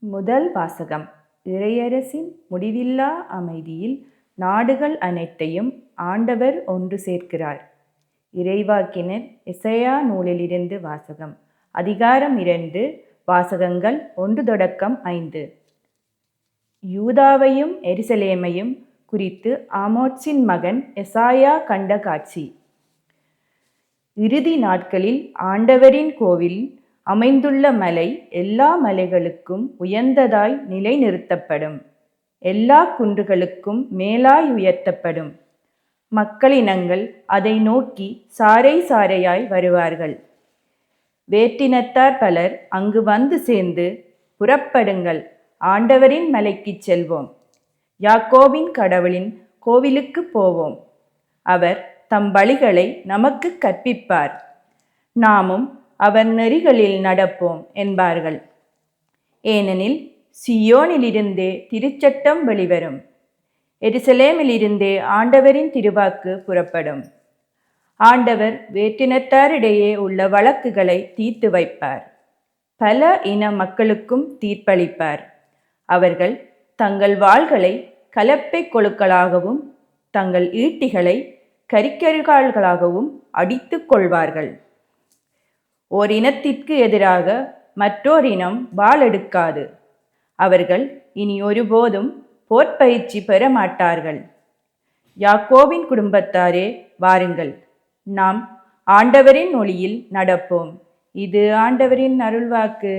முதல் வாசகம் இறையரசின் முடிவில்லா அமைதியில் நாடுகள் அனைத்தையும் ஆண்டவர் ஒன்று சேர்க்கிறார். இறைவாக்கினர் இசையா நூலிலிருந்து வாசகம். அதிகாரம் இரண்டு வாசகங்கள் ஒன்று தொடக்கம் ஐந்து. யூதாவையும் எரிசலேமையும் குறித்து ஆமோட்சின் மகன் எசாயா கண்ட காட்சி. இறுதி நாட்களில் ஆண்டவரின் கோவில் அமைந்துள்ள மலை எல்லா மலைகளுக்கும் உயர்ந்ததாய் நிலைநிறுத்தப்படும். எல்லா குன்றுகளுக்கும் மேலாய் உயர்த்தப்படும். மக்களினங்கள் அதை நோக்கி சாரை சாரையாய் வருவார்கள். வேற்றினத்தார் பலர் அங்கு வந்து சேர்ந்து புறப்படுங்கள் ஆண்டவரின் மலைக்குச் செல்வோம். யாக்கோவின் கடவுளின் கோவிலுக்கு போவோம். அவர் தம் வழிகளை நமக்கு கற்பிப்பார். நாமும் அவர் நெறிகளில் நடப்போம் என்பார்கள். ஏனெனில் சியோனிலிருந்தே திருச்சட்டம் வெளிவரும். எருசலேமிலிருந்தே ஆண்டவரின் திருவாக்கு புறப்படும். ஆண்டவர் வேற்றினத்தாரிடையே உள்ள வழக்குகளை தீர்த்து வைப்பார். பல இன மக்களுக்கும் தீர்ப்பளிப்பார். அவர்கள் தங்கள் வாள்களை கலப்பை கொழுக்களாகவும் தங்கள் ஈட்டிகளை கரிக்கருகால்களாகவும் அடித்து கொள்வார்கள். ஓர் இனத்திற்கு எதிராக மற்றோர் இனம் வாள் அவர்கள் இனி ஒருபோதும் போர்ப்பயிற்சி பெற மாட்டார்கள். யாக்கோவின் குடும்பத்தாரே வாருங்கள். நாம் ஆண்டவரின் ஒளியில் நடப்போம். இது ஆண்டவரின் அருள்வாக்கு.